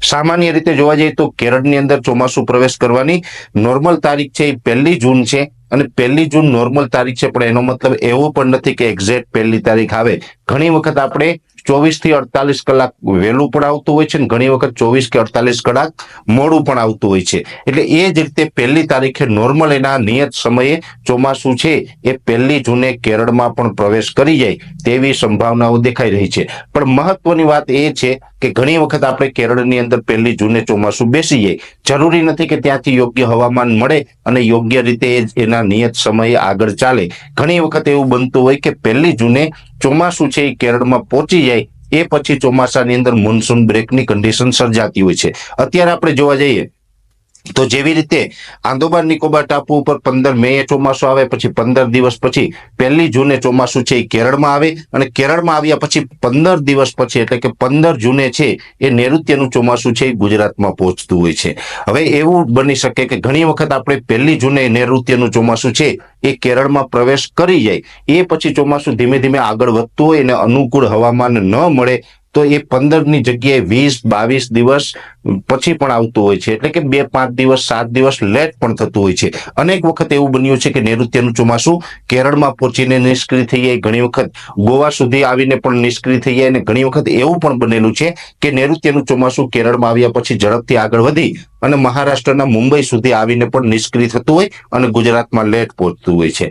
સામાન્ય રીતે જોવા જઈએ તો કેરળની અંદર ચોમાસું પ્રવેશ કરવાની નોર્મલ તારીખ છે એ પહેલી જૂન છે. અને પહેલી જૂન નોર્મલ તારીખ છે, પણ એનો મતલબ એવો પણ નથી કે એક્ઝેક્ટ પહેલી તારીખ આવે. ઘણી વખત આપણે ચોવીસથી અડતાલીસ કલાક વહેલું પણ આવતું હોય છે અને ઘણી વખત ચોવીસ કે અડતાલીસ કલાક મોડું પણ આવતું હોય છે. એટલે એ જ રીતે પહેલી તારીખે નોર્મલ એના નિયત સમયે ચોમાસું છે, એ પહેલી જૂને કેરળમાં પણ પ્રવેશ કરી જાય તેવી સંભાવનાઓ દેખાઈ રહી છે. પણ મહત્વની વાત એ છે કે ઘણી વખત આપણે કેરળની અંદર પહેલી જૂને ચોમાસું બેસી જાય. જરૂરી નથી કે ત્યાંથી યોગ્ય હવામાન મળે અને યોગ્ય રીતે એ જ નિયત સમયે આગળ ચાલે. ઘણી વખત એવું બનતું હોય કે પહેલી જૂને ચોમાસું છે એ કેરળમાં પહોંચી જાય, એ પછી ચોમાસાની અંદર મોન્સૂન બ્રેકની કન્ડિશન સર્જાતી હોય છે. અત્યારે આપણે જોવા જઈએ તો જેવી રીતે આંદોબાર નિકોબાર ટાપુ ઉપર પંદર મે ચોમાસું આવે, પછી પંદર દિવસ પછી પહેલી જૂને ચોમાસું છે એ કેરળમાં આવે અને કેરળમાં આવ્યા પછી પંદર દિવસ પછી, એટલે કે પંદર જૂને છે એ નૈઋત્યનું ચોમાસું છે એ ગુજરાતમાં પહોંચતું હોય છે. હવે એવું બની શકે કે ઘણી વખત આપણે પહેલી જૂને નૈઋત્યનું ચોમાસું છે એ કેરળમાં પ્રવેશ કરી જાય, એ પછી ચોમાસું ધીમે ધીમે આગળ વધતું હોય અને અનુકૂળ હવામાન ન મળે તો એ પંદરની જગ્યાએ વીસ, બાવીસ દિવસ પછી પણ આવતું હોય છે. એટલે કે બે, પાંચ દિવસ, સાત દિવસ લેટ પણ થતું હોય છે. અનેક વખત એવું બન્યું છે કે નૈઋત્યનું ચોમાસું કેરળમાં પહોંચીને નિષ્ક્રિય થઈ જાય. ઘણી વખત ગોવા સુધી આવીને પણ નિષ્ક્રિય થઈ જાય અને ઘણી વખત એવું પણ બનેલું છે કે નૈઋત્યનું ચોમાસું કેરળમાં આવ્યા પછી ઝડપથી આગળ વધી અને મહારાષ્ટ્રના મુંબઈ સુધી આવીને પણ નિષ્ક્રિય થતું હોય અને ગુજરાતમાં લેટ પહોંચતું હોય છે.